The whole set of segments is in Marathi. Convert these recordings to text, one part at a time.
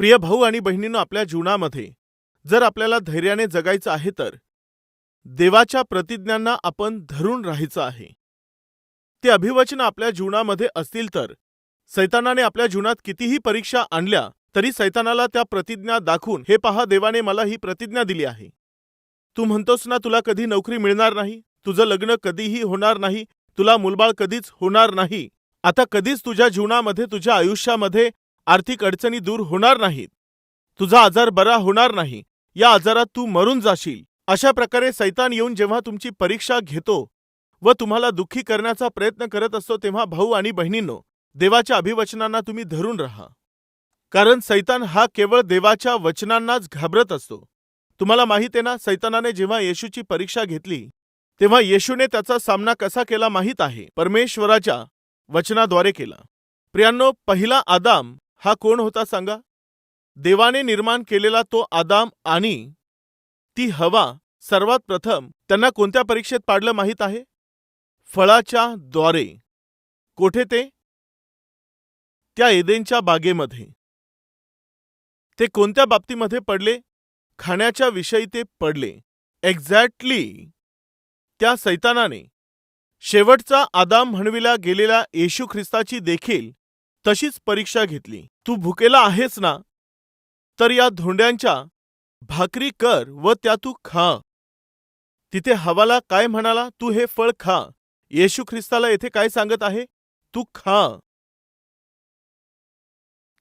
प्रिय भाऊ आणि बहिणींनो आपल्या जीवनामध्ये जर आपल्याला धैर्याने जगायचं आहे तर देवाच्या प्रतिज्ञांना आपण धरून राहायचं आहे. ते अभिवचन आपल्या जीवनामध्ये असतील तर सैतानाने आपल्या जीवनात कितीही परीक्षा आणल्या तरी सैतानाला त्या प्रतिज्ञा दाखवून हे पहा देवाने मला ही प्रतिज्ञा दिली आहे. तू म्हणतोस ना तुला कधी नोकरी मिळणार नाही तुझं लग्न कधीही होणार नाही तुला मुलबाळ कधीच होणार नाही. आता कधीच तुझ्या जीवनामध्ये तुझ्या आयुष्यामध्ये आर्थिक अडचणी दूर होणार नाहीत. तुझा आजार बरा होणार नाही. या आजारात तू मरून जाशील. अशा प्रकारे सैतान येऊन जेव्हा तुमची परीक्षा घेतो व तुम्हाला दुःखी करण्याचा प्रयत्न करत असतो तेव्हा भाऊ आणि बहिणींनो देवाच्या अभिवचनांना तुम्ही धरून राहा. कारण सैतान हा केवळ देवाच्या वचनांनाच घाबरत असतो. तुम्हाला माहीत आहे ना सैतानाने जेव्हा येशूची परीक्षा घेतली तेव्हा येशूने त्याचा सामना कसा केला माहीत आहे. परमेश्वराच्या वचनाद्वारे केला. प्रियांनो पहिला आदाम हा कोण होता सांगा? देवाने निर्माण केलेला तो आदाम आणि ती हवा सर्वात प्रथम त्यांना कोणत्या परीक्षेत पाडलं माहीत आहे? फळाच्या द्वारे. कोठे ते? त्या एदेनच्या बागेमध्ये. ते कोणत्या बाबतीमध्ये पडले? खाण्याच्या विषयी ते पडले. एक्झॅक्टली त्या सैतानाने. शेवटचा आदाम म्हणविला गेलेल्या येशू ख्रिस्ताची देखील तशीच परीक्षा घेतली. तू भुकेला आहेस ना? तर या धोंड्यांच्या भाकरी कर व त्या तू खा. तिथे हवाला काय म्हणाला तू हे फळ खा. येशू ख्रिस्ताला येथे काय सांगत आहे? तू खा.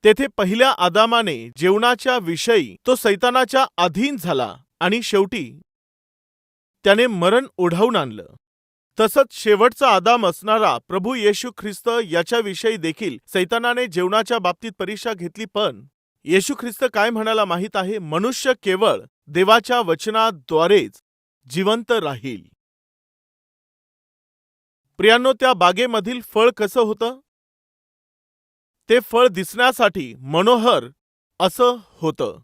तेथे पहिल्या आदामाने जेवणाच्या विषयी तो सैतानाच्या अधीन झाला आणि शेवटी त्याने मरण ओढावून आणलं. तसंच शेवटचा आदाम असणारा प्रभू येशू ख्रिस्त याच्याविषयी देखील सैतानाने जेवणाच्या बाबतीत परीक्षा घेतली पण येशू ख्रिस्त काय म्हणाला माहीत आहे? मनुष्य केवळ देवाच्या वचनाद्वारेच जिवंत राहील. प्रियांनो त्या बागेमधील फळ कसं होतं? ते फळ दिसण्यासाठी मनोहर असं होतं.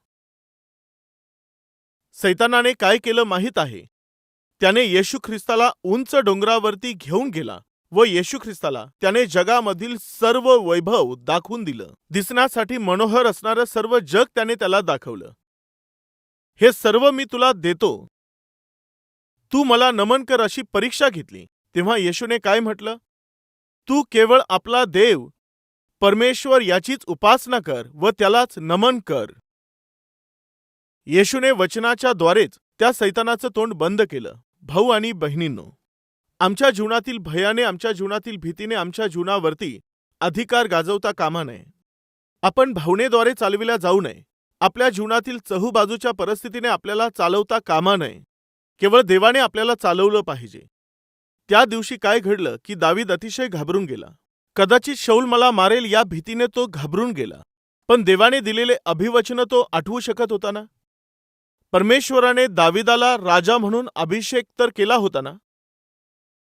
सैतानाने काय केलं माहीत आहे? त्याने येशू ख्रिस्ताला उंच डोंगरावरती घेऊन गेला व येशू ख्रिस्ताला त्याने जगामधील सर्व वैभव दाखवून दिलं. दिसण्यासाठी मनोहर असणारं सर्व जग त्याने त्याला दाखवलं. हे सर्व मी तुला देतो. तू मला नमन कर अशी परीक्षा घेतली. तेव्हा येशूने काय म्हटलं? तू केवळ आपला देव परमेश्वर याचीच उपासना कर व त्यालाच नमन कर. येशूने वचनाच्या द्वारेच त्या सैतानाचं तोंड बंद केलं. भाऊ आणि बहिणींनो आमच्या जीवनातील भयाने आमच्या जीवनातील भीतीने आमच्या जीवनावरती अधिकार गाजवता कामा नये. आपण भावनेद्वारे चालविल्या जाऊ नये. आपल्या जीवनातील चहूबाजूच्या परिस्थितीने आपल्याला चालवता कामा नये. केवळ देवाने आपल्याला चालवलं पाहिजे. त्या दिवशी काय घडलं की दावीद अतिशय घाबरून गेला. कदाचित शौल मला मारेल या भीतीने तो घाबरून गेला. पण देवाने दिलेले अभिवचन तो आठवू शकत होता ना? परमेश्वराने दाविदाला राजा म्हणून अभिषेक तर केला होता ना?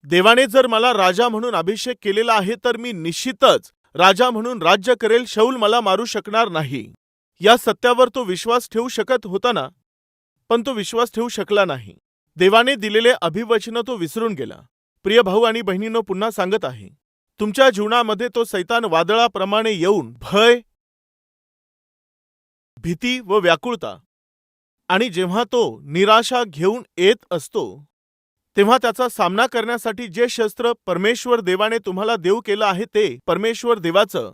देवाने जर मला राजा म्हणून अभिषेक केलेला आहे तर मी निश्चितच राजा म्हणून राज्य करेल शौल मला मारू शकणार नाही. या सत्यावर तो विश्वास ठेवू शकत होता ना? पण तो विश्वास ठेवू शकला नाही. देवाने दिलेले अभिवचन तो विसरून गेला. प्रिय भाऊ आणि बहिणींनो पुन्हा सांगत आहे. तुमच्या जीवनामध्ये तो सैतान वादळाप्रमाणे येऊन भय भीती व व्याकुळता आणि जेव्हा तो निराशा घेऊन येत असतो तेव्हा त्याचा सामना करण्यासाठी जे शस्त्र परमेश्वर देवाने तुम्हाला देऊ केलं आहे ते परमेश्वर देवाचं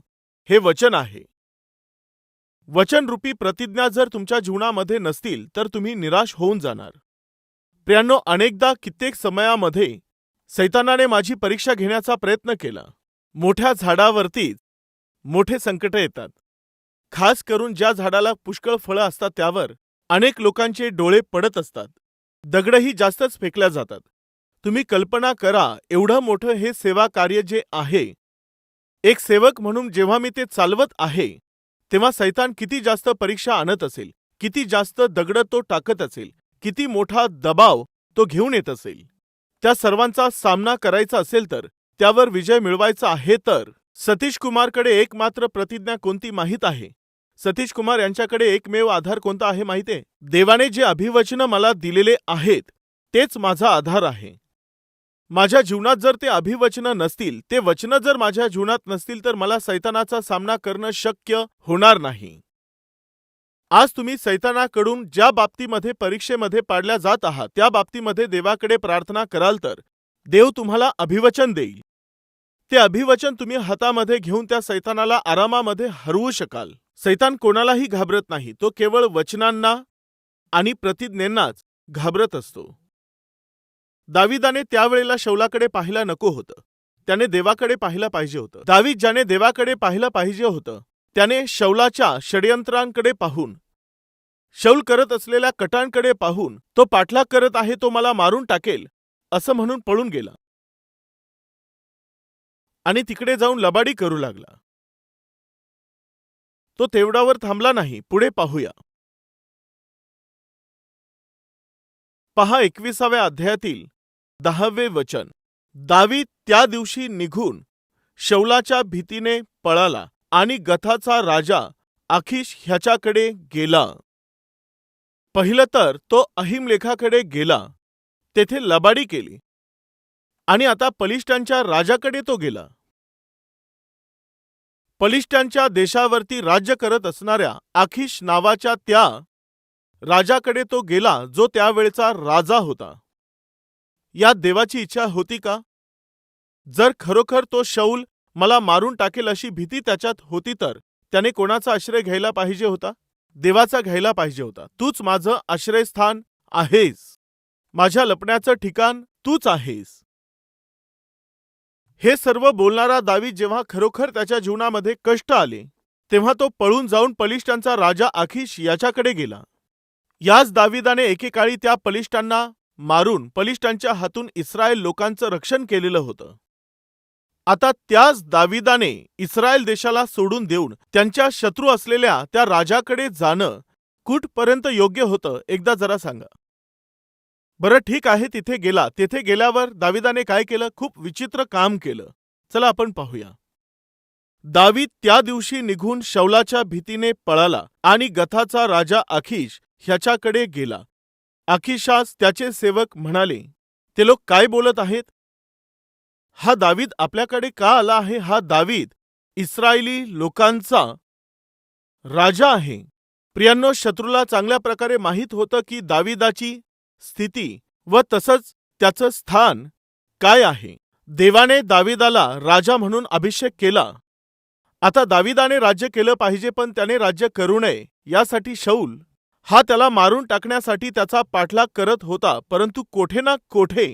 हे वचन आहे. वचनरूपी प्रतिज्ञा जर तुमच्या जीवनामध्ये नसतील तर तुम्ही निराश होऊन जाणार. प्रियांनो अनेकदा कित्येक समयामध्ये सैतानाने माझी परीक्षा घेण्याचा प्रयत्न केला. मोठ्या झाडावरतीच मोठे संकट येतात. खास करून ज्या झाडाला पुष्कळ फळं असतात त्यावर अनेक लोकांचे डोळे पडत असतात. दगडही जास्तच फेकल्या जातात. तुम्ही कल्पना करा एवढं मोठं हे सेवा कार्य जे आहे. एक सेवक म्हणून जेव्हा मी ते चालवत आहे तेव्हा सैतान किती जास्त परीक्षा आणत असेल किती जास्त दगड तो टाकत असेल किती मोठा दबाव तो घेऊन येत असेल. त्या सर्वांचा सामना करायचा असेल तर त्यावर विजय मिळवायचा आहे तर. सतीश कुमारकडे एकमात्र प्रतिज्ञा कोणती माहीत आहे? सतीश कुमार यांच्याकडे एकमेव आधार कोणता आहे माहितीये देवाने जे अभिवचन मला दिलेले आहेत तेच माझा आधार आहे. माझ्या जीवनात जर ते अभिवचन नसतील ते वचनं जर माझ्या जीवनात नसतील तर मला सैतानाचा सामना करणं शक्य होणार नाही. आज तुम्ही सैतानाकडून ज्या बाबतीमध्ये परीक्षेमध्ये पाडल्या जात आहात त्या बाबतीमध्ये देवाकडे प्रार्थना कराल तर देव तुम्हाला अभिवचन देईल. ते अभिवचन तुम्ही हातामध्ये घेऊन त्या सैतानाला आरामामध्ये हरवू शकाल. सैतान कोणालाही घाबरत नाही. तो केवळ वचनांना आणि प्रतिज्ञेंनाच घाबरत असतो. दाविदाने त्यावेळेला शौलाकडे पाहायला नको होतं. त्याने देवाकडे पाहिलं पाहिजे होतं. दावीद ज्याने देवाकडे पाहिलं पाहिजे होतं त्याने शौलाच्या षडयंत्रांकडे पाहून शौल करत असलेल्या कटांकडे पाहून तो पाठलाग करत आहे तो मला मारून टाकेल असं म्हणून पळून गेला. आणि तिकडे जाऊन लबाडी करू लागला. तो तेवढावर थांबला नाही. पुढे पाहूया. पहा एकविसाव्या अध्यायातील दहावे वचन. दावी त्या दिवशी निघून शौलाच्या भीतीने पळाला आणि गथाचा राजा आखिश ह्याच्याकडे गेला. पहिलं तर तो अहिमलेखाकडे गेला. तेथे लबाडी केली. आणि आता पलिष्टांच्या राजाकडे तो गेला. पलिष्टांच्या देशावरती राज्य करत असणाऱ्या आखिश नावाच्या त्या राजाकडे तो गेला जो त्यावेळचा राजा होता. यात देवाची इच्छा होती का? जर खरोखर तो शौल मला मारून टाकेल अशी भीती त्याच्यात होती तर त्याने कोणाचा आश्रय घ्यायला पाहिजे होता? देवाचा घ्यायला पाहिजे होता. तूच माझं आश्रयस्थान आहेस. माझ्या लपण्याचं ठिकाण तूच आहेस. हे सर्व बोलणारा दावी जेव्हा खरोखर त्याच्या जीवनामध्ये कष्ट आले तेव्हा तो पळून जाऊन पलिष्टांचा राजा आखिश याच्याकडे गेला. याच दाविदाने एकेकाळी त्या पलिष्टांना मारून पलिष्टांच्या हातून इस्रायल लोकांचं रक्षण केलेलं होतं. आता त्याच दाविदाने इस्रायल देशाला सोडून देऊन त्यांच्या शत्रू असलेल्या त्या राजाकडे जाणं कुठपर्यंत योग्य होतं एकदा जरा सांगा. बरं ठीक आहे तिथे गेला. तेथे गेल्यावर दाविदाने काय केलं? खूप विचित्र काम केलं. चला आपण पाहूया. दावीद त्या दिवशी निघून शौलाच्या भीतीने पळाला आणि गथाचा राजा आखिश ह्याच्याकडे गेला. आखिशास त्याचे सेवक म्हणाले ते लोक काय बोलत आहेत? हा दावीद आपल्याकडे का आला आहे? हा दावीद इस्रायली लोकांचा राजा आहे. प्रियांनो शत्रूला चांगल्या प्रकारे माहीत होतं की दाविदाची स्थिती व तसंच त्याचं स्थान काय आहे? देवाने दाविदाला राजा म्हणून अभिषेक केला. आता दाविदाने राज्य केलं पाहिजे पण त्याने राज्य करू नये यासाठी शौल हा त्याला मारून टाकण्यासाठी त्याचा पाठलाग करत होता परंतु कोठे ना कोठे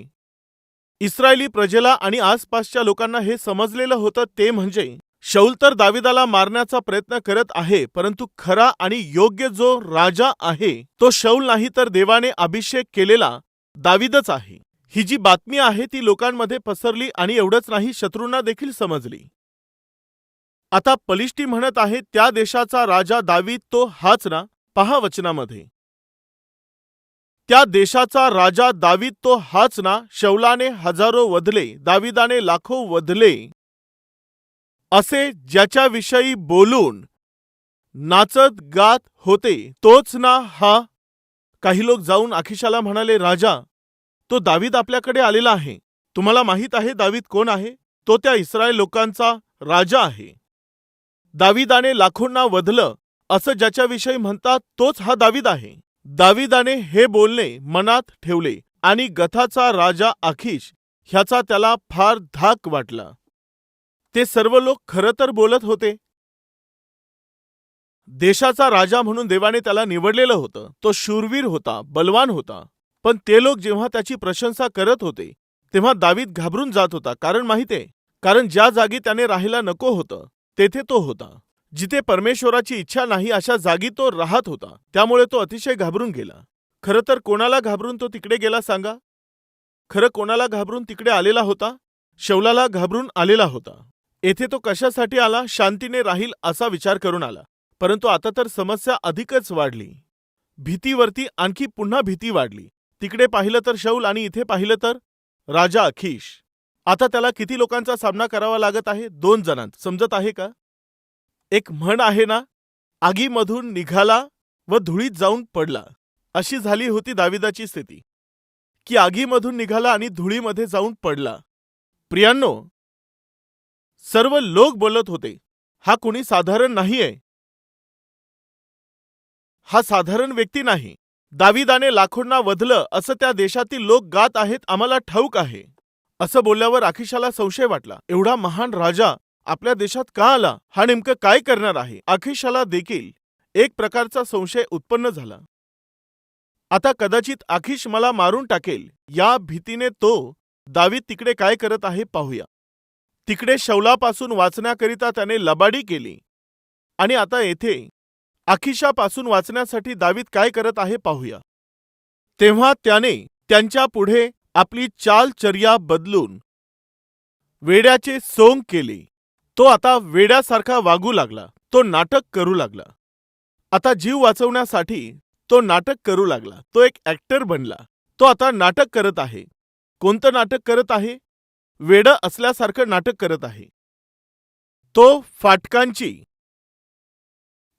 इस्रायली प्रजेला आणि आसपासच्या लोकांना हे समजलेलं होतं ते म्हणजे शौल तर दाविदाला मारण्याचा प्रयत्न करत आहे परंतु खरा आणि योग्य जो राजा आहे तो शौल नाही तर देवाने अभिषेक केलेला दाविदच आहे. ही जी बातमी आहे ती लोकांमध्ये पसरली आणि एवढंच नाही शत्रूंना देखील समजली. आता पलिष्टी म्हणत आहे त्या देशाचा राजा दावीद तो हाच ना? पहा वचनामध्ये. त्या देशाचा राजा दावीद तो हाच ना? शौलाने हजारो वधले दाविदाने लाखो वधले. असे ज्याच्याविषयी बोलून नाचत गात होते तोच ना हा. काही लोक जाऊन आखिशाला म्हणाले राजा तो दावीद आपल्याकडे आलेला आहे. तुम्हाला माहीत आहे दावीद कोण आहे? तो त्या इस्रायल लोकांचा राजा आहे. दाविदाने लाखोंना वधलं असं ज्याच्याविषयी म्हणतात तोच हा दावीद आहे. दाविदाने हे बोलणे मनात ठेवले आणि गथाचा राजा आखिश ह्याचा त्याला फार धाक वाटला. ते सर्व लोक खरं तर बोलत होते. देशाचा राजा म्हणून देवाने त्याला निवडलेलं होतं. तो शूरवीर होता बलवान होता. पण ते लोक जेव्हा त्याची प्रशंसा करत होते तेव्हा दावीद घाबरून जात होता. कारण माहितीये कारण ज्या जागी त्याने राहायला नको होतं तेथे तो होता. जिथे परमेश्वराची इच्छा नाही अशा जागी तो राहत होता. त्यामुळे तो अतिशय घाबरून गेला. खरं तर कोणाला घाबरून तो तिकडे गेला सांगा? खरं कोणाला घाबरून तिकडे आलेला होता? शौलाला घाबरून आलेला होता. येथे तो कशासाठी आला? शांतीने राहील असा विचार करून आला. परंतु आता तर समस्या अधिकच वाढली. भीतीवरती आणखी पुन्हा भीती वाढली. तिकडे पाहिलं तर शौल आणि इथे पाहिलं तर राजा अखिश. आता त्याला किती लोकांचा सामना करावा लागत आहे? दोन जणांत. समजत आहे का? एक म्हण आहे ना आगीमधून निघाला व धुळीत जाऊन पडला. अशी झाली होती दाविदाची स्थिती. की आगीमधून निघाला आणि धुळीमध्ये जाऊन पडला. प्रियांनो सर्व लोक बोलत होते. हा कुणी साधारण नाहीये. हा साधारण व्यक्ती नाही. दाविदाने लाखोंना वधलं असं त्या देशातील लोक गात आहेत आम्हाला ठाऊक आहे. असं बोलल्यावर आखिशाला संशय वाटला. एवढा महान राजा आपल्या देशात का आला? हा नेमकं काय करणार आहे? आखिशाला देखील एक प्रकारचा संशय उत्पन्न झाला. आता कदाचित आखिश मला मारून टाकेल. या भीतीने तो दावीद तिकडे काय करत आहे पाहूया. तिकडे शौलापासून वाचण्याकरिता त्याने लबाडी केली. आणि आता येथे आखिशापासून वाचण्यासाठी दावीद काय करत आहे पाहूया. तेव्हा त्याने त्यांच्या पुढे आपली चालचर्या बदलून वेड्याचे सोंग केले. तो आता वेड्यासारखा वागू लागला. तो नाटक करू लागला. आता जीव वाचवण्यासाठी तो नाटक करू लागला. तो एक ऍक्टर बनला. तो आता नाटक करत आहे. कोणतं नाटक करत आहे? वेड असल्यासारखं नाटक करत आहे. तो फाटकांची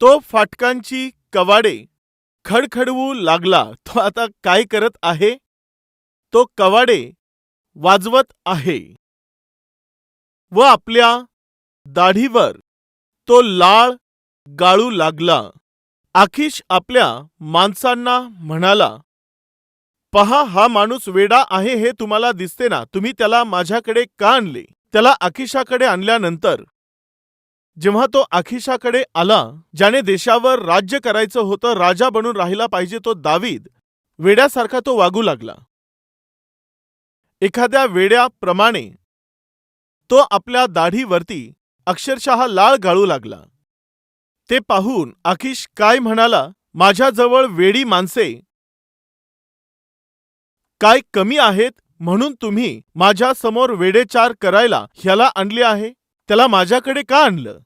तो फाटकांची कवाडे खडखडवू लागला तो आता काय करत आहे? तो कवाडे वाजवत आहे. व आपल्या दाढीवर तो लाळ गाळू लागला. आखिश आपल्या माणसांना म्हणाला पहा हा माणूस वेडा आहे हे तुम्हाला दिसते ना? तुम्ही त्याला माझ्याकडे का आणले? त्याला आखिशाकडे आणल्यानंतर. जेव्हा तो आखिशाकडे आला ज्याने देशावर राज्य करायचं होतं राजा बनून राहिला पाहिजे तो दावीद. वेड्यासारखा तो वागू लागला. एखाद्या वेड्याप्रमाणे तो आपल्या दाढीवरती अक्षरशः लाळ गाळू लागला. ते पाहून आखिश काय म्हणाला माझ्याजवळ वेडी माणसे काय कमी आहेत म्हणून तुम्ही माझ्यासमोर वेडेचार करायला ह्याला आणले आहे? त्याला माझ्याकडे का आणलं?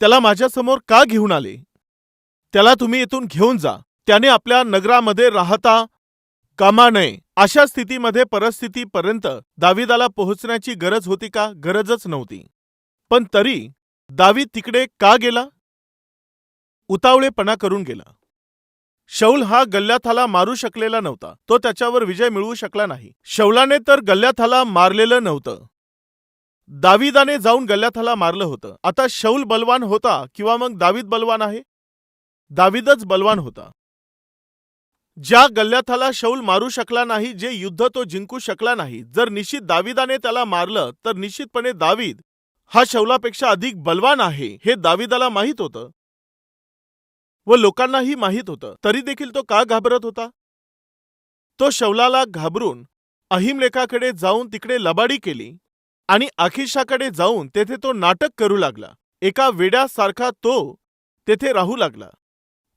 त्याला माझ्यासमोर का घेऊन आले? त्याला तुम्ही इथून घेऊन जा. त्याने आपल्या नगरामध्ये राहता कामा नये. अशा स्थितीमध्ये परिस्थितीपर्यंत दाविदाला पोहोचण्याची गरज होती का? गरजच नव्हती. पण तरी दावी तिकडे का गेला? उतावळेपणा करून गेला. शौल हा गल्ल्याथाला मारू शकलेला नव्हता. तो त्याच्यावर विजय मिळवू शकला नाही. शौलाने तर गल्ल्याथाला मारलेलं नव्हतं. दाविदाने जाऊन गल्ल्याथाला मारलं होतं. आता शौल बलवान होता किंवा मग दावीद बलवान आहे? दावीदच बलवान होता. ज्या गल्ल्याथाला शौल मारू शकला नाही जे युद्ध तो जिंकू शकला नाही जर निश्चित दाविदाने त्याला मारलं तर निश्चितपणे दावीद हा शौलापेक्षा अधिक बलवान आहे हे दाविदाला माहीत होतं. व लोकांनाही माहीत होतं. तरी देखील तो का घाबरत होता? तो शौलाला घाबरून अहिमलेखाकडे जाऊन तिकडे लबाडी केली आणि आखिशाकडे जाऊन तेथे तो नाटक करू लागला. एका वेड्यासारखा तो तेथे राहू लागला.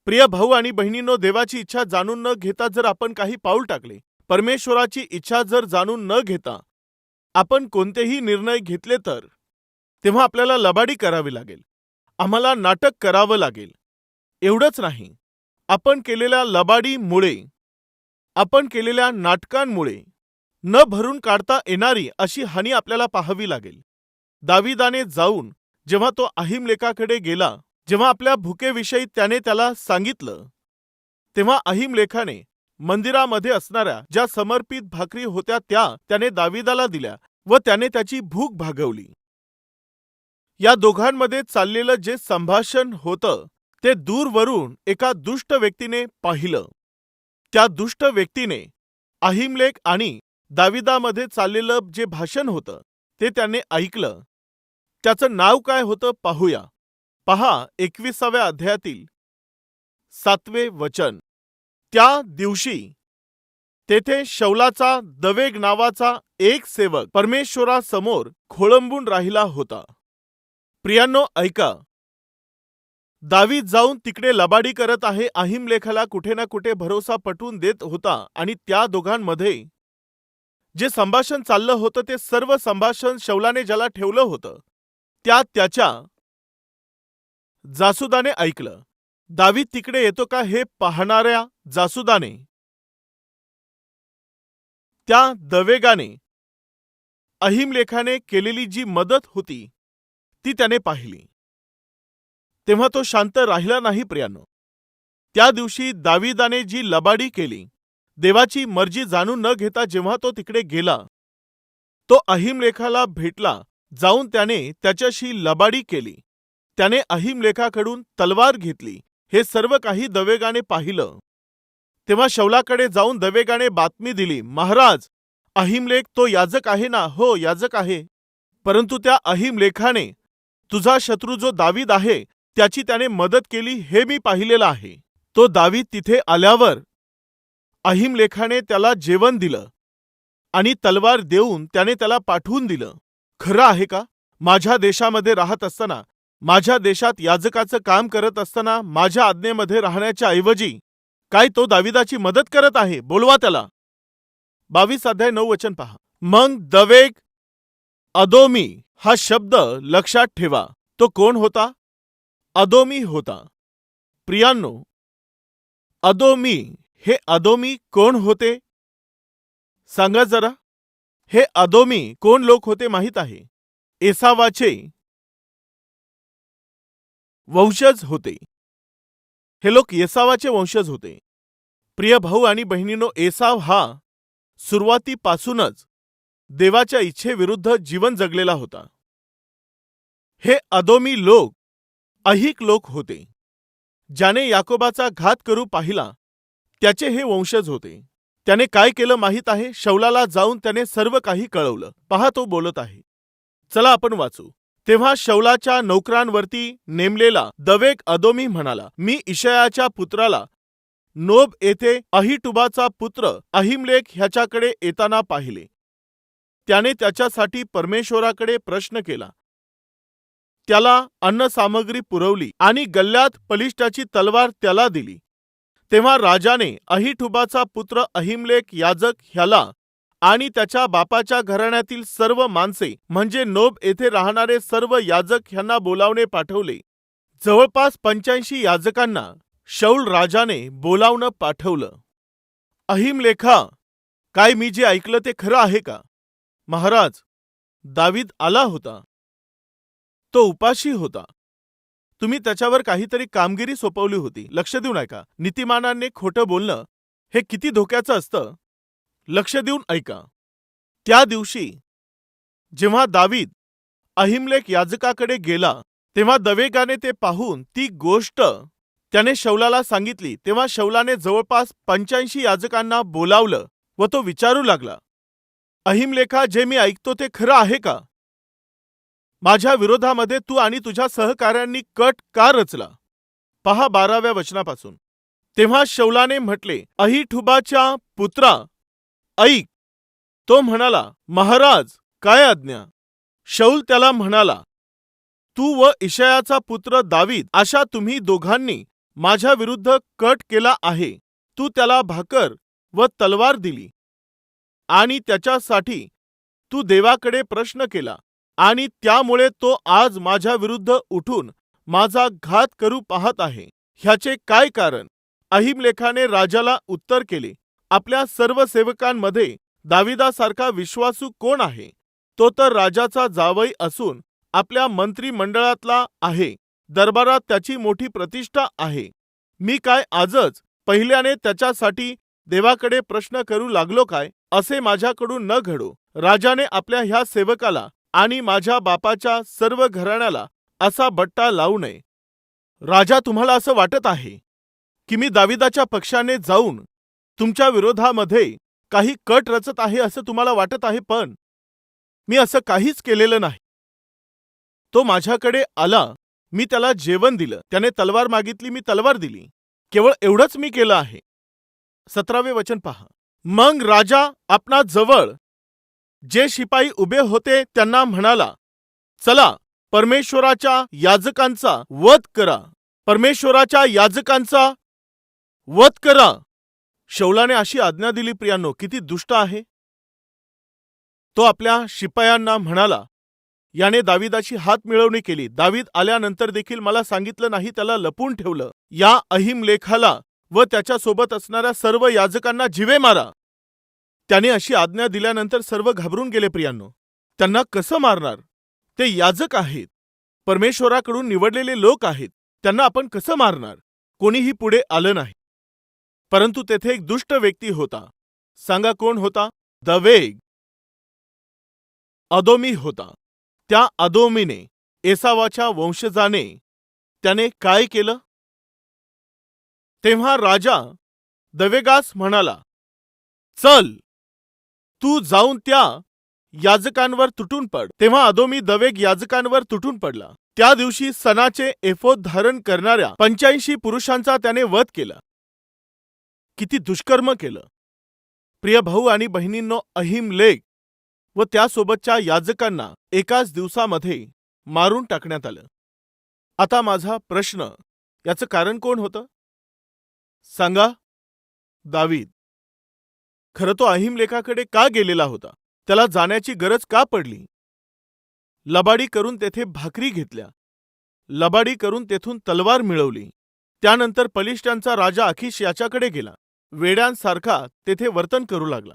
प्रिय भाऊ आणि बहिणींनो देवाची इच्छा जाणून न घेता जर आपण काही पाऊल टाकले परमेश्वराची इच्छा जर जाणून न घेता आपण कोणतेही निर्णय घेतले तर तेव्हा आपल्याला लबाडी करावी लागेल. आम्हाला नाटक करावं लागेल. एवढंच नाही. आपण केलेल्या लबाडीमुळे आपण केलेल्या नाटकांमुळे न भरून काढता येणारी अशी हानी आपल्याला पाहावी लागेल. दाविदाने जाऊन जेव्हा तो अहिमलेखाकडे गेला जेव्हा आपल्या भुकेविषयी त्याने त्याला सांगितलं तेव्हा अहिमलेखाने मंदिरामध्ये असणाऱ्या ज्या समर्पित भाकरी होत्या त्या त्याने दाविदाला दिल्या व त्याने त्याची भूक भागवली. या दोघांमध्ये चाललेलं जे संभाषण होतं ते दूरवरून एका दुष्ट व्यक्तीने पाहिलं. त्या दुष्ट व्यक्तीने अहिमलेख आणि दाविदामध्ये चाललेलं जे भाषण होतं ते त्याने ऐकलं. त्याचं नाव काय होतं पाहूया. पहा एकविसाव्या अध्यायातील. सातवे वचन. त्या दिवशी तेथे शौलाचा दवेग नावाचा एक सेवक परमेश्वरासमोर खोळंबून राहिला होता. प्रियांनो ऐका. दावीत जाऊन तिकडे लबाडी करत आहे अहिमलेखाला कुठे ना कुठे भरोसा पटवून देत होता आणि त्या दोघांमध्ये जे संभाषण चाललं होतं ते सर्व संभाषण शौलाने ज्याला ठेवलं होतं त्या त्याच्या जासुदाने ऐकलं. दावीत तिकडे येतो का हे पाहणाऱ्या जासुदाने त्या दवेगाने अहिमलेखाने केलेली जी मदत होती ती त्याने पाहिली. तेव्हा तो शांत राहिला नाही प्रियानो. त्या दिवशी दाविदाने जी लबाडी केली देवाची मर्जी जाणून न घेता जेव्हा तो तिकडे गेला तो अहिमलेखाला भेटला जाऊन त्याने त्याच्याशी लबाडी केली. त्याने अहिमलेखाकडून तलवार घेतली हे सर्व काही दवेगाने पाहिलं. तेव्हा शौलाकडे जाऊन दवेगाने बातमी दिली महाराज अहिमलेख तो याजक आहे ना? हो याजक आहे. परंतु त्या अहिमलेखाने तुझा शत्रू जो दावीद आहे त्याची त्याने मदत केली हे मी पाहिलेलं आहे. तो दावीद तिथे आल्यावर अहिमलेखाने त्याला जेवण दिलं आणि तलवार देऊन त्याने त्याला पाठवून दिलं. खरं आहे का? माझ्या देशामध्ये राहत असताना माझ्या देशात याजकाचं काम करत असताना माझ्या आज्ञेमध्ये राहण्याच्या ऐवजी काय तो दाविदाची मदत करत आहे? बोलवा त्याला. बावीस अध्याय नऊ वचन पहा. मग दवेग अदोमी हा शब्द लक्षात ठेवा. तो कोण होता? अदोमी होता. प्रियांनो अदोमी हे अदोमी कोण होते? सांगा जरा हे अदोमी कोण लोक होते माहीत आहे? एसावाचे वंशज होते. हे लोक येसावाचे वंशज होते. प्रिय भाऊ आणि बहिणीनो एसाव हा सुरुवातीपासूनच देवाच्या इच्छेविरुद्ध जीवन जगलेला होता. हे अदोमी लोक अहिक लोक होते. ज्याने याकोबाचा घात करू पाहिला त्याचे हे वंशज होते. त्याने काय केलं माहीत आहे? शौलाला जाऊन त्याने सर्व काही कळवलं. पहा तो बोलत आहे. चला आपण वाचू. तेव्हा शौलाच्या नौकरांवरती नेमलेला दवेक अदोमी म्हणाला मी इशयाच्या पुत्राला नोब येथे अहिटुबाचा पुत्र अहिमलेख ह्याच्याकडे येताना पाहिले. त्याने त्याच्यासाठी परमेश्वराकडे प्रश्न केला. त्याला अन्नसामग्री पुरवली आणि गल्ल्यात पलिष्ठाची तलवार त्याला दिली. तेव्हा राजाने अहिठुबाचा पुत्र अहिमलेख याजक ह्याला आणि त्याच्या बापाच्या घराण्यातील सर्व माणसे म्हणजे नोब येथे राहणारे सर्व याजक ह्यांना बोलावणे पाठवले. जवळपास पंच्याऐंशी याजकांना शौल राजाने बोलावणं पाठवलं. अहिमलेखा काय मी जे ऐकलं ते खरं आहे का? महाराज दावीद आला होता. तो उपाशी होता. तुम्ही त्याच्यावर काहीतरी कामगिरी सोपवली होती. लक्ष देऊन ऐका नीतिमानाने खोटं बोलणं हे किती धोक्याचं असतं? लक्ष देऊन ऐका. त्या दिवशी जेव्हा दावीद अहिमलेख याजकाकडे गेला तेव्हा दवेगाने ते पाहून ती गोष्ट त्याने शौलाला सांगितली. तेव्हा शौलाने जवळपास पंच्याऐंशी याजकांना बोलावलं व तो विचारू लागला. अहिमलेखा जे मी ऐकतो ते खरं आहे का? माझ्या विरोधामध्ये तू आणि तुझ्या सहकाऱ्यांनी कट का रचला? पहा बाराव्या वचनापासून. तेव्हा शौलाने म्हटले अहिठुबाच्या पुत्रा ऐक. तो म्हणाला महाराज काय आज्ञा? शौल त्याला म्हणाला तू व इशयाचा पुत्र दावीद अशा तुम्ही दोघांनी माझ्या विरुद्ध कट केला आहे. तू त्याला भाकर व तलवार दिली आणि त्याच्यासाठी तू देवाकडे प्रश्न केला. आणि त्यामुळे तो आज माझ्याविरुद्ध उठून माझा घात करू पाहत आहे. ह्याचे काय कारण? अहिमलेखाने राजाला उत्तर केले आपल्या सर्व सेवकांमध्ये दाविदासारखा विश्वासू कोण आहे? तो तर राजाचा जावई असून आपल्या मंत्रिमंडळातला आहे दरबारात त्याची मोठी प्रतिष्ठा आहे. मी काय आजच पहिल्याने त्याच्यासाठी देवाकडे प्रश्न करू लागलो काय? असे माझ्याकडून न घडो. राजाने आपल्या ह्या सेवकाला आणि माझ्या बापाच्या सर्व घराण्याला असा बट्टा लावू नये. राजा तुम्हाला असं वाटत आहे की मी दाविदाच्या पक्षाने जाऊन तुमच्या विरोधामध्ये काही कट रचत आहे असं तुम्हाला वाटत आहे पण मी असं काहीच केलेलं नाही. तो माझ्याकडे आला मी त्याला जेवण दिलं त्याने तलवार मागितली मी तलवार दिली. केवळ एवढंच मी केलं आहे. सतरावे वचन पहा. मग राजा आपणा जवळ जे शिपाई उभे होते त्यांना म्हणाला चला परमेश्वराच्या याजकांचा वध करा. परमेश्वराच्या याजकांचा वध करा. शौलाने अशी आज्ञा दिली प्रियांनो किती दुष्ट आहे. तो आपल्या शिपायांना म्हणाला याने दाविदाची हात मिळवणी केली. दावीद आल्यानंतर देखील मला सांगितलं नाही त्याला लपून ठेवलं. या अहिम लेखाला व त्याच्यासोबत असणाऱ्या सर्व याजकांना जिवे मारा. त्याने अशी आज्ञा दिल्यानंतर सर्व घाबरून गेले प्रियांनो. त्यांना कसं मारणार? ते याजक आहेत. परमेश्वराकडून निवडलेले लोक आहेत. त्यांना आपण कसं मारणार? कोणीही पुढे आलं नाही. परंतु तेथे एक दुष्ट व्यक्ती होता. सांगा कोण होता? द वेग. अदोमी होता. त्या अदोमीने एसावाच्या वंशजाने त्याने काय केलं? तेव्हा राजा दवेगास म्हणाला चल तू जाऊन त्या याजकांवर तुटून पड. तेव्हा अदोमी दवेग याजकांवर तुटून पडला. त्या दिवशी सणाचे एफोद धारण करणाऱ्या पंच्याऐंशी पुरुषांचा त्याने वध केला. किती दुष्कर्म केलं. प्रिय भाऊ आणि बहिणींनो अहिम लेख व त्यासोबतच्या याजकांना एकाच दिवसामध्ये मारून टाकण्यात आलं. आता माझा प्रश्न याचं कारण कोण होतं? सांगा दावीद. खरं तो अहिमलेखाकडे का गेलेला होता? त्याला जाण्याची गरज का पडली? लबाडी करून तेथे भाकरी घेतल्या. लबाडी करून तेथून तलवार मिळवली. त्यानंतर पलिष्ठांचा राजा अखिश याच्याकडे गेला. वेड्यांसारखा तेथे वर्तन करू लागला.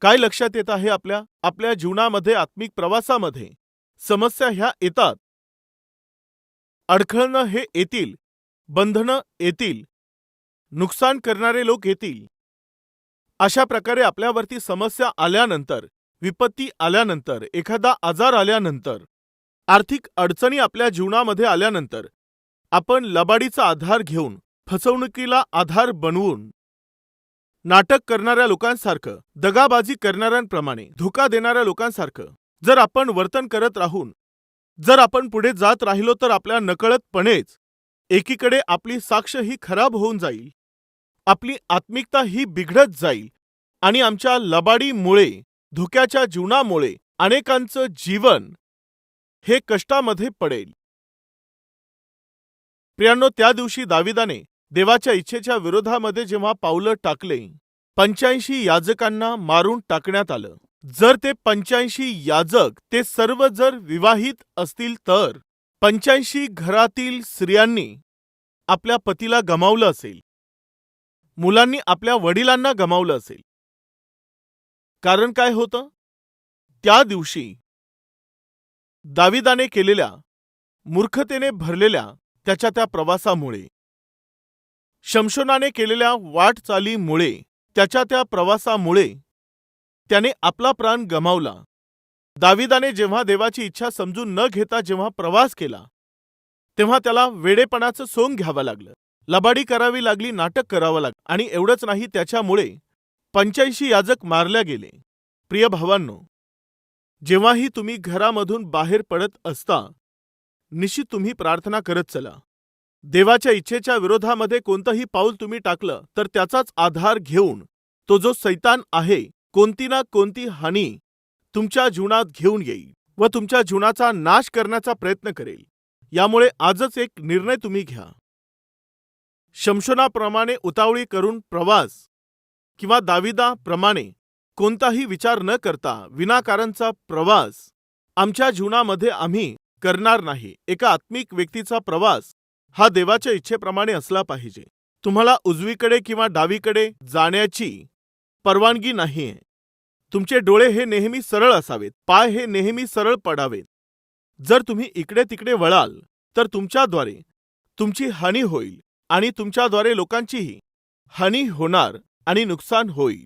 काय लक्षात येत आहे आपल्या? आपल्या जीवनामध्ये आत्मिक प्रवासामध्ये? समस्या ह्या येतात. अडखळणं हे येतील. बंधनं येतील. नुकसान करणारे लोक येतील. अशा प्रकारे आपल्यावरती समस्या आल्यानंतर विपत्ती आल्यानंतर एखादा आजार आल्यानंतर आर्थिक अडचणी आपल्या जीवनामध्ये आल्यानंतर आपण लबाडीचा आधार घेऊन फसवणुकीला आधार बनवून नाटक करणाऱ्या लोकांसारखं दगाबाजी करणाऱ्यांप्रमाणे धोका देणाऱ्या लोकांसारखं जर आपण वर्तन करत राहून जर आपण पुढे जात राहिलो तर आपल्या नकळतपणेच एकीकडे आपली साक्ष ही खराब होऊन जाईल. आपली आत्मिकता ही बिघडत जाईल आणि आमच्या लबाडीमुळे धुक्याच्या जीवनामुळे अनेकांचं जीवन हे कष्टामध्ये पडेल. प्रियांनो त्या दिवशी दाविदाने देवाच्या इच्छेच्या विरोधामध्ये जेव्हा पावलं टाकले पंच्याऐंशी याजकांना मारून टाकण्यात आलं. जर ते पंच्याऐंशी याजक ते सर्व जर विवाहित असतील तर पंच्याऐंशी घरातील स्त्रियांनी आपल्या पतीला गमावलं असेल. मुलांनी आपल्या वडिलांना गमावलं असेल. कारण काय होतं? त्या दिवशी दाविदाने केलेल्या मूर्खतेने भरलेल्या त्याच्या त्या प्रवासामुळे शमशोनाने केलेल्या वाटचालीमुळे त्याच्या त्या प्रवासामुळे त्याने आपला प्राण गमावला. दाविदाने जेव्हा देवाची इच्छा समजून न घेता जेव्हा प्रवास केला तेव्हा त्याला वेडेपणाचं सोंग घ्यावं लागलं. लबाडी करावी लागली नाटक करावं लागलं आणि एवढंच नाही त्याच्यामुळे पंच्याऐंशी याजक मारल्या गेले. प्रिय भावांनो जेव्हाही तुम्ही घरामधून बाहेर पडत असता निश्चित तुम्ही प्रार्थना करत चला. देवाच्या इच्छेच्या विरोधामध्ये कोणतंही पाऊल तुम्ही टाकलं तर त्याचाच आधार घेऊन तो जो सैतान आहे कोणती ना कोणती हानी तुमच्या जीवनात घेऊन येईल व तुमच्या जीवनाचा नाश करण्याचा प्रयत्न करेल. यामुळे आजच एक निर्णय तुम्ही घ्या. शमशोनाप्रमाणे उतावळी करून प्रवास किंवा दाविदाप्रमाणे कोणताही विचार न करता विनाकारणचा प्रवास आमच्या जीवनामध्ये आम्ही करणार नाही. एका आत्मिक व्यक्तीचा प्रवास हा देवाच्या इच्छेप्रमाणे असला पाहिजे. तुम्हाला उजवीकडे किंवा डावीकडे जाण्याची परवानगी नाहीये. तुमचे डोळे हे नेहमी सरळ असावेत. पाय हे नेहमी सरळ पडावेत. जर तुम्ही इकडे तिकडे वळाल तर तुमच्याद्वारे तुमची हानी होईल. आणि तुमच्याद्वारे लोकांचीही. हानी होणार आणि नुकसान होईल.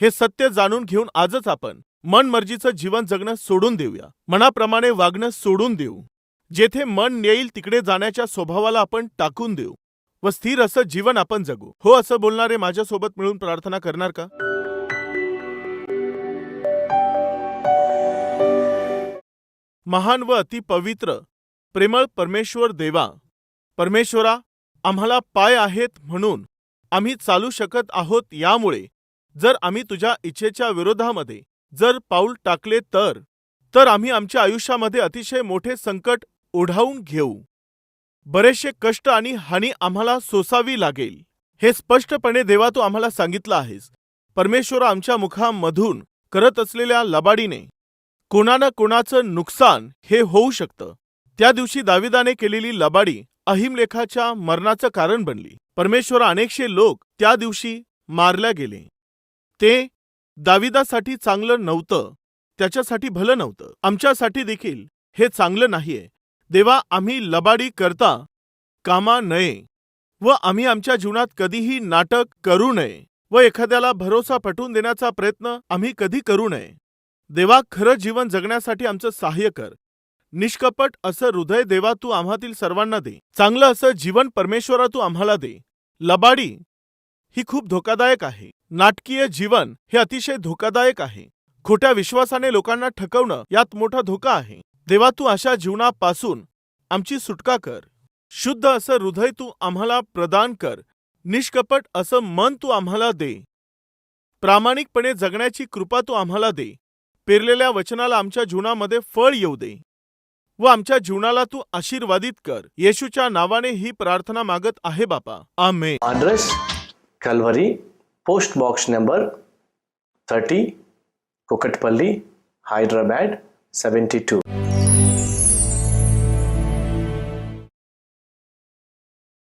हे सत्य जाणून घेऊन आजच आपण मनमर्जीचं जीवन जगणं सोडून देऊया. मनाप्रमाणे वागणं सोडून देऊ. जेथे मन नेईल तिकडे जाण्याच्या स्वभावाला आपण टाकून देऊ. व स्थिर असं जीवन आपण जगू. हो असं बोलणारे माझ्यासोबत मिळून प्रार्थना करणार का? महान व अति पवित्र प्रेमळ परमेश्वर देवा. परमेश्वरा आम्हाला पाय आहेत म्हणून आम्ही चालू शकत आहोत यामुळे जर आम्ही तुझ्या इच्छेच्या विरोधामध्ये जर पाऊल टाकले तर तर आम्ही आमच्या आयुष्यामध्ये अतिशय मोठे संकट ओढावून घेऊ. बरेचसे कष्ट आणि हानी आम्हाला सोसावी लागेल. हे स्पष्टपणे देवा तू आम्हाला सांगितलं आहेस. परमेश्वर आमच्या मुखामधून करत असलेल्या लबाडीने कोणा ना कोणाचं नुकसान हे होऊ शकतं. त्या दिवशी दाविदाने केलेली लबाडी अहिमलेखाच्या मरणाचं कारण बनली. परमेश्वर अनेकशे लोक त्या दिवशी मारल्या गेले. ते दाविदासाठी चांगलं नव्हतं त्याच्यासाठी भलं नव्हतं. आमच्यासाठी देखील हे चांगलं नाहीये. देवा आम्ही लबाडी करता कामा नये व आम्ही आमच्या जीवनात कधीही नाटक करू नये व एखाद्याला भरोसा पटवून देण्याचा प्रयत्न आम्ही कधी करू नये. देवा खरं जीवन जगण्यासाठी आमचं सहाय्य कर. निष्कपट असं हृदय देवा तू आम्हातील सर्वांना दे. चांगलं असं जीवन परमेश्वरा तू आम्हाला दे. लबाडी ही खूप धोकादायक आहे. नाटकीय जीवन हे अतिशय धोकादायक आहे. खोट्या विश्वासाने लोकांना ठकवणं यात मोठा धोका आहे. देवा तू अशा जीवनापासून आमची सुटका कर. शुद्ध असं हृदय तू आम्हाला प्रदान कर. निष्कपट असं मन तू आम्हाला दे. प्रामाणिकपणे जगण्याची कृपा तू आम्हाला दे. पेरलेल्या वचनाला आमच्या जीवनामध्ये फळ येऊ दे. व आमच्या जीवनाला तू आशीर्वादित कर. येशूच्या नावाने ही प्रार्थना मागत आहे बापा. आमे address Calvary post box number thirty Kukatpally Hyderabad seventy two.